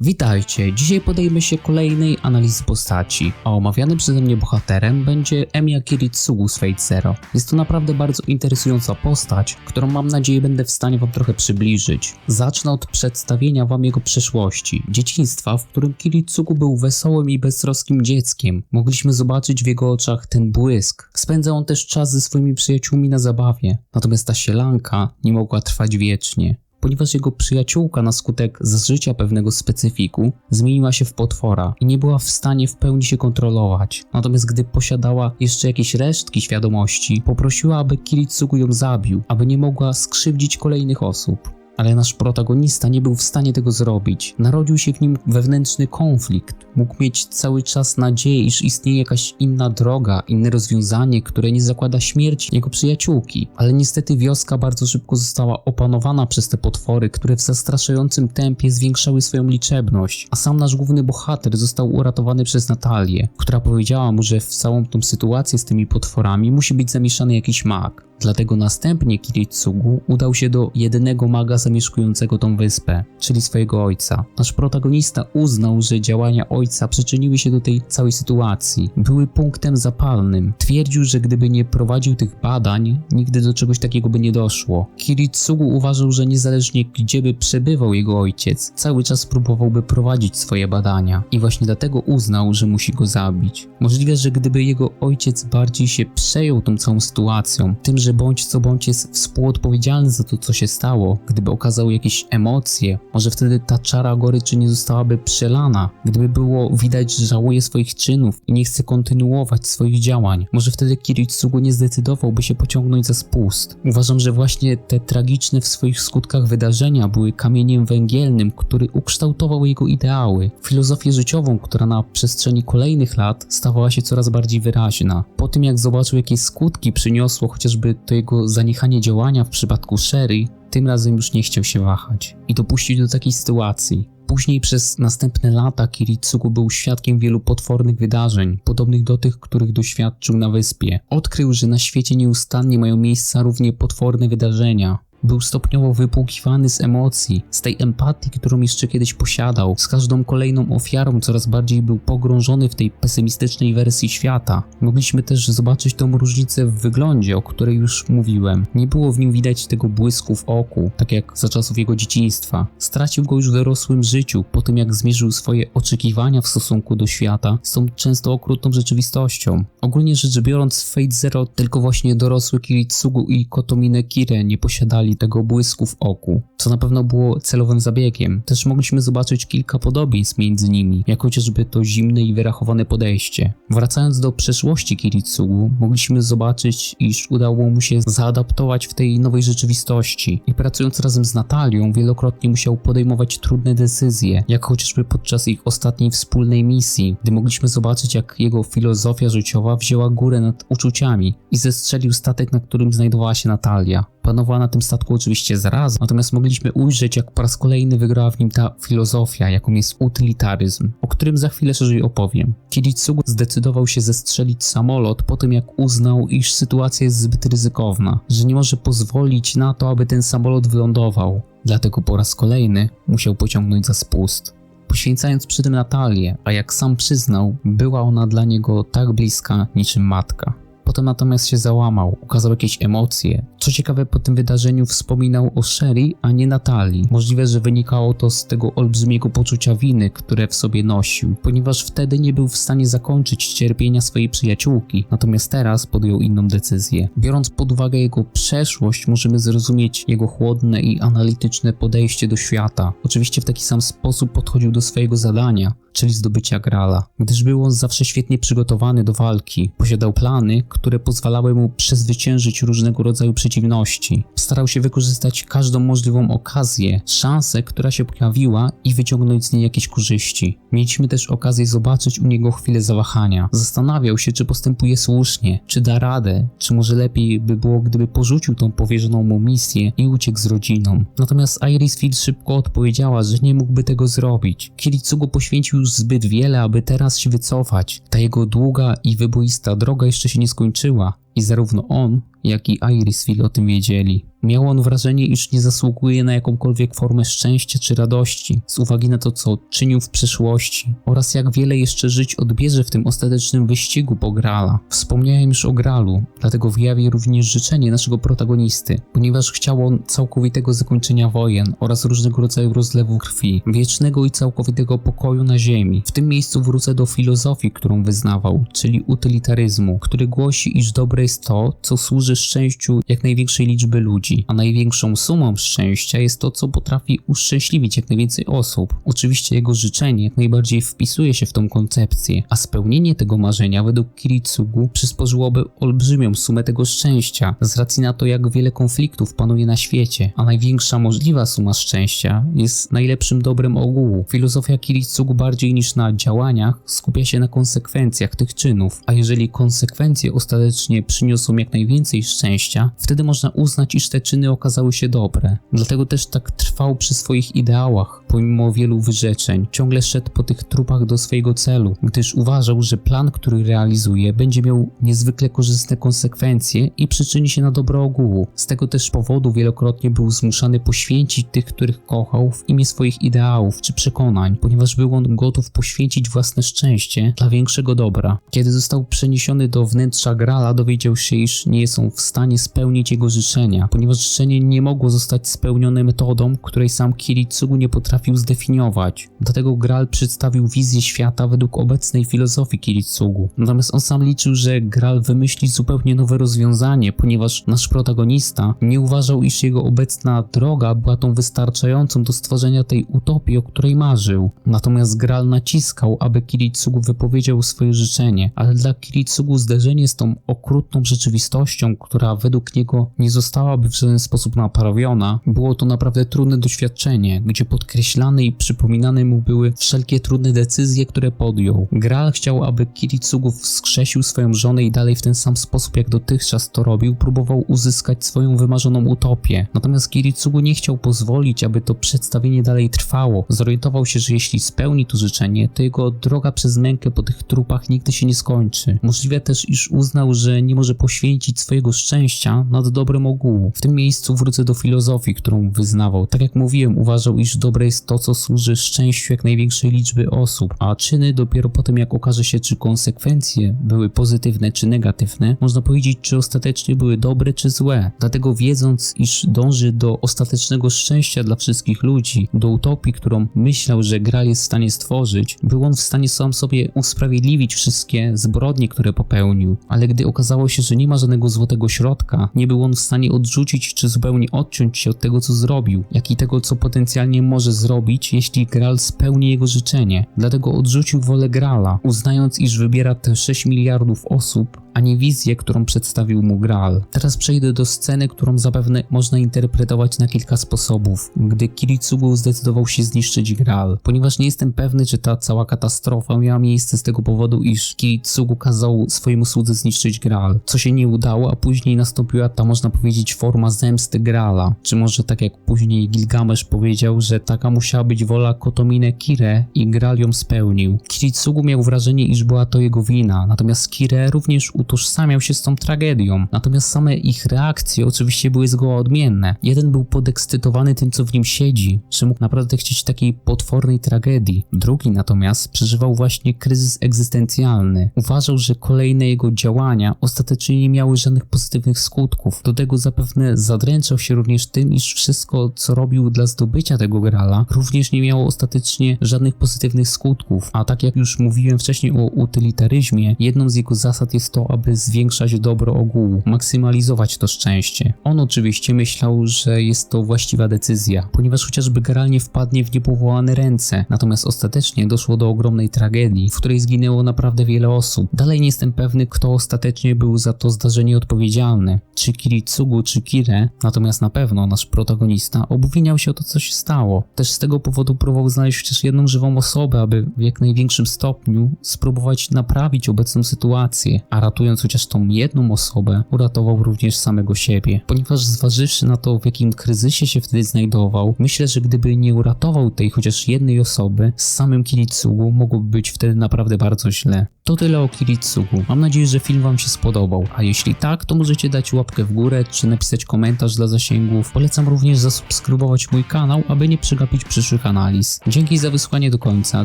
Witajcie, dzisiaj podejmę się kolejnej analizy postaci, a omawianym przeze mnie bohaterem będzie Emiya Kiritsugu z Fate Zero. Jest to naprawdę bardzo interesująca postać, którą mam nadzieję będę w stanie wam trochę przybliżyć. Zacznę od przedstawienia wam jego przeszłości, dzieciństwa, w którym Kiritsugu był wesołym i beztroskim dzieckiem. Mogliśmy zobaczyć w jego oczach ten błysk. Spędzał on też czas ze swoimi przyjaciółmi na zabawie, natomiast ta sielanka nie mogła trwać wiecznie ponieważ jego przyjaciółka na skutek zażycia pewnego specyfiku zmieniła się w potwora i nie była w stanie w pełni się kontrolować. Natomiast gdy posiadała jeszcze jakieś resztki świadomości, poprosiła, aby Kiritsugu ją zabił, aby nie mogła skrzywdzić kolejnych osób. Ale nasz protagonista nie był w stanie tego zrobić. Narodził się w nim wewnętrzny konflikt. Mógł mieć cały czas nadzieję, iż istnieje jakaś inna droga, inne rozwiązanie, które nie zakłada śmierci jego przyjaciółki. Ale niestety wioska bardzo szybko została opanowana przez te potwory, które w zastraszającym tempie zwiększały swoją liczebność. A sam nasz główny bohater został uratowany przez Natalię, która powiedziała mu, że w całą tą sytuację z tymi potworami musi być zamieszany jakiś mag. Dlatego następnie Kiritsugu udał się do jedynego maga zamieszkującego tą wyspę, czyli swojego ojca. Nasz protagonista uznał, że działania ojca przyczyniły się do tej całej sytuacji. Były punktem zapalnym. Twierdził, że gdyby nie prowadził tych badań, nigdy do czegoś takiego by nie doszło. Kiritsugu uważał, że niezależnie gdzie by przebywał jego ojciec, cały czas próbowałby prowadzić swoje badania i właśnie dlatego uznał, że musi go zabić. Możliwe, że gdyby jego ojciec bardziej się przejął tą całą sytuacją, tym, że bądź co bądź jest współodpowiedzialny za to, co się stało, gdyby okazał jakieś emocje, może wtedy ta czara goryczy nie zostałaby przelana, gdyby było widać, że żałuje swoich czynów i nie chce kontynuować swoich działań, może wtedy Kiritsugu nie zdecydowałby się pociągnąć za spust. Uważam, że właśnie te tragiczne w swoich skutkach wydarzenia były kamieniem węgielnym, który ukształtował jego ideały, filozofię życiową, która na przestrzeni kolejnych lat stawała się coraz bardziej wyraźna. Po tym jak zobaczył jakie skutki przyniosło chociażby to jego zaniechanie działania w przypadku Sherry, tym razem już nie chciał się wahać i dopuścić do takiej sytuacji. Później przez następne lata Kiritsugu był świadkiem wielu potwornych wydarzeń, podobnych do tych, których doświadczył na wyspie. Odkrył, że na świecie nieustannie mają miejsca równie potworne wydarzenia, był stopniowo wypłukiwany z emocji, z tej empatii, którą jeszcze kiedyś posiadał. Z każdą kolejną ofiarą coraz bardziej był pogrążony w tej pesymistycznej wersji świata. Mogliśmy też zobaczyć tą różnicę w wyglądzie, o której już mówiłem. Nie było w nim widać tego błysku w oku, tak jak za czasów jego dzieciństwa. Stracił go już w dorosłym życiu, po tym jak zmierzył swoje oczekiwania w stosunku do świata z tą często okrutną rzeczywistością. Ogólnie rzecz biorąc, Fate Zero tylko właśnie dorosły Kiritsugu i Kotomine Kire nie posiadali tego błysku w oku, co na pewno było celowym zabiegiem. Też mogliśmy zobaczyć kilka podobieństw między nimi, jak chociażby to zimne i wyrachowane podejście. Wracając do przeszłości Kiritsugu, mogliśmy zobaczyć, iż udało mu się zaadaptować w tej nowej rzeczywistości i pracując razem z Natalią, wielokrotnie musiał podejmować trudne decyzje, jak chociażby podczas ich ostatniej wspólnej misji, gdy mogliśmy zobaczyć, jak jego filozofia życiowa wzięła górę nad uczuciami i zestrzelił statek, na którym znajdowała się Natalia. Panowała na tym statku oczywiście zaraz, natomiast mogliśmy ujrzeć, jak po raz kolejny wygrała w nim ta filozofia, jaką jest utylitaryzm, o którym za chwilę szerzej opowiem. Kiritsugu zdecydował się zestrzelić samolot po tym, jak uznał, iż sytuacja jest zbyt ryzykowna, że nie może pozwolić na to, aby ten samolot wylądował. Dlatego po raz kolejny musiał pociągnąć za spust poświęcając przy tym Natalię, a jak sam przyznał, była ona dla niego tak bliska niczym matka. Potem natomiast się załamał, ukazał jakieś emocje. Co ciekawe, po tym wydarzeniu wspominał o Sherry, a nie Natalii. Możliwe, że wynikało to z tego olbrzymiego poczucia winy, które w sobie nosił, ponieważ wtedy nie był w stanie zakończyć cierpienia swojej przyjaciółki, natomiast teraz podjął inną decyzję. Biorąc pod uwagę jego przeszłość, możemy zrozumieć jego chłodne i analityczne podejście do świata. Oczywiście w taki sam sposób podchodził do swojego zadania, czyli zdobycia Grala, gdyż był on zawsze świetnie przygotowany do walki. Posiadał plany, które pozwalały mu przezwyciężyć różnego rodzaju przeciwności. Starał się wykorzystać każdą możliwą okazję, szansę, która się pojawiła i wyciągnąć z niej jakieś korzyści. Mieliśmy też okazję zobaczyć u niego chwilę zawahania. Zastanawiał się, czy postępuje słusznie, czy da radę, czy może lepiej by było, gdyby porzucił tą powierzoną mu misję i uciekł z rodziną. Natomiast Iris Field szybko odpowiedziała, że nie mógłby tego zrobić. Kiritsugu poświęcił już zbyt wiele, aby teraz się wycofać. Ta jego długa i wyboista droga jeszcze się nie skończyła I zarówno on, jak i Irisville o tym wiedzieli. Miał on wrażenie, iż nie zasługuje na jakąkolwiek formę szczęścia czy radości, z uwagi na to, co czynił w przeszłości oraz jak wiele jeszcze żyć odbierze w tym ostatecznym wyścigu po Grala. Wspomniałem już o Gralu, dlatego wyjawię również życzenie naszego protagonisty, ponieważ chciał on całkowitego zakończenia wojen oraz różnego rodzaju rozlewu krwi, wiecznego i całkowitego pokoju na ziemi. W tym miejscu wrócę do filozofii, którą wyznawał, czyli utylitaryzmu, który głosi, iż dobre jest to, co służy szczęściu jak największej liczby ludzi, a największą sumą szczęścia jest to, co potrafi uszczęśliwić jak najwięcej osób. Oczywiście jego życzenie jak najbardziej wpisuje się w tą koncepcję, a spełnienie tego marzenia według Kiritsugu przysporzyłoby olbrzymią sumę tego szczęścia, z racji na to, jak wiele konfliktów panuje na świecie, a największa możliwa suma szczęścia jest najlepszym dobrem ogółu. Filozofia Kiritsugu bardziej niż na działaniach skupia się na konsekwencjach tych czynów, a jeżeli konsekwencje ostatecznie przyniosą jak najwięcej szczęścia, wtedy można uznać, iż te czyny okazały się dobre. Dlatego też tak trwał przy swoich ideałach, pomimo wielu wyrzeczeń. Ciągle szedł po tych trupach do swojego celu, gdyż uważał, że plan, który realizuje, będzie miał niezwykle korzystne konsekwencje i przyczyni się na dobro ogółu. Z tego też powodu wielokrotnie był zmuszany poświęcić tych, których kochał w imię swoich ideałów czy przekonań, ponieważ był on gotów poświęcić własne szczęście dla większego dobra. Kiedy został przeniesiony do wnętrza Grala, dowiedział się, iż nie są w stanie spełnić jego życzenia, ponieważ życzenie nie mogło zostać spełnione metodą, której sam Kiritsugu nie potrafił zdefiniować. Dlatego Gral przedstawił wizję świata według obecnej filozofii Kiritsugu. Natomiast on sam liczył, że Gral wymyśli zupełnie nowe rozwiązanie, ponieważ nasz protagonista nie uważał, iż jego obecna droga była tą wystarczającą do stworzenia tej utopii, o której marzył. Natomiast Gral naciskał, aby Kiritsugu wypowiedział swoje życzenie, ale dla Kiritsugu zderzenie z tą okrutną rzeczywistością, która według niego nie zostałaby w żaden sposób naprawiona, było to naprawdę trudne doświadczenie, gdzie podkreślane i przypominane mu były wszelkie trudne decyzje, które podjął. Gral chciał, aby Kiritsugu wskrzesił swoją żonę i dalej w ten sam sposób, jak dotychczas to robił, próbował uzyskać swoją wymarzoną utopię. Natomiast Kiritsugu nie chciał pozwolić, aby to przedstawienie dalej trwało. Zorientował się, że jeśli spełni to życzenie, to jego droga przez mękę po tych trupach nigdy się nie skończy. Możliwe też, iż uznał, że nie może poświęcić swojego szczęścia nad dobrem ogółu. W tym miejscu wrócę do filozofii, którą wyznawał. Tak jak mówiłem, uważał, iż dobre jest to, co służy szczęściu jak największej liczby osób, a czyny dopiero potem, jak okaże się, czy konsekwencje były pozytywne czy negatywne, można powiedzieć, czy ostatecznie były dobre czy złe. Dlatego wiedząc, iż dąży do ostatecznego szczęścia dla wszystkich ludzi, do utopii, którą myślał, że gra jest w stanie stworzyć, był on w stanie sam sobie usprawiedliwić wszystkie zbrodnie, które popełnił. Ale gdy okazało się, że nie ma żadnego złotego środka, nie był on w stanie odrzucić czy zupełnie odciąć się od tego, co zrobił, jak i tego, co potencjalnie może zrobić, jeśli Gral spełni jego życzenie. Dlatego odrzucił wolę Grala, uznając, iż wybiera te 6 miliardów osób, a nie wizję, którą przedstawił mu Graal. Teraz przejdę do sceny, którą zapewne można interpretować na kilka sposobów, gdy Kiritsugu zdecydował się zniszczyć Graal, ponieważ nie jestem pewny, czy ta cała katastrofa miała miejsce z tego powodu, iż Kiritsugu kazał swojemu słudze zniszczyć Graal, co się nie udało, a później nastąpiła ta, można powiedzieć, forma zemsty Graala, czy może tak jak później Gilgamesz powiedział, że taka musiała być wola Kotomine Kire i Graal ją spełnił. Kiritsugu miał wrażenie, iż była to jego wina, natomiast Kire również utożsamiał się z tą tragedią. Natomiast same ich reakcje oczywiście były zgoła odmienne. Jeden był podekscytowany tym, co w nim siedzi, że mógł naprawdę chcieć takiej potwornej tragedii. Drugi natomiast przeżywał właśnie kryzys egzystencjalny. Uważał, że kolejne jego działania ostatecznie nie miały żadnych pozytywnych skutków. Do tego zapewne zadręczał się również tym, iż wszystko, co robił dla zdobycia tego grala, również nie miało ostatecznie żadnych pozytywnych skutków. A tak jak już mówiłem wcześniej o utylitaryzmie, jedną z jego zasad jest to, aby zwiększać dobro ogółu, maksymalizować to szczęście. On oczywiście myślał, że jest to właściwa decyzja, ponieważ chociażby Geralt nie wpadnie w niepowołane ręce, natomiast ostatecznie doszło do ogromnej tragedii, w której zginęło naprawdę wiele osób. Dalej nie jestem pewny, kto ostatecznie był za to zdarzenie odpowiedzialny, czy Kiritsugu, czy Kire, natomiast na pewno nasz protagonista obwiniał się o to, co się stało. Też z tego powodu próbował znaleźć chociaż jedną żywą osobę, aby w jak największym stopniu spróbować naprawić obecną sytuację, a ratując ratując chociaż tą jedną osobę, uratował również samego siebie. Ponieważ zważywszy na to, w jakim kryzysie się wtedy znajdował, myślę, że gdyby nie uratował tej chociaż jednej osoby, z samym Kiritsugu mogłoby być wtedy naprawdę bardzo źle. To tyle o Kiritsugu. Mam nadzieję, że film Wam się spodobał, a jeśli tak, to możecie dać łapkę w górę czy napisać komentarz dla zasięgów. Polecam również zasubskrybować mój kanał, aby nie przegapić przyszłych analiz. Dzięki za wysłuchanie do końca,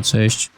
cześć!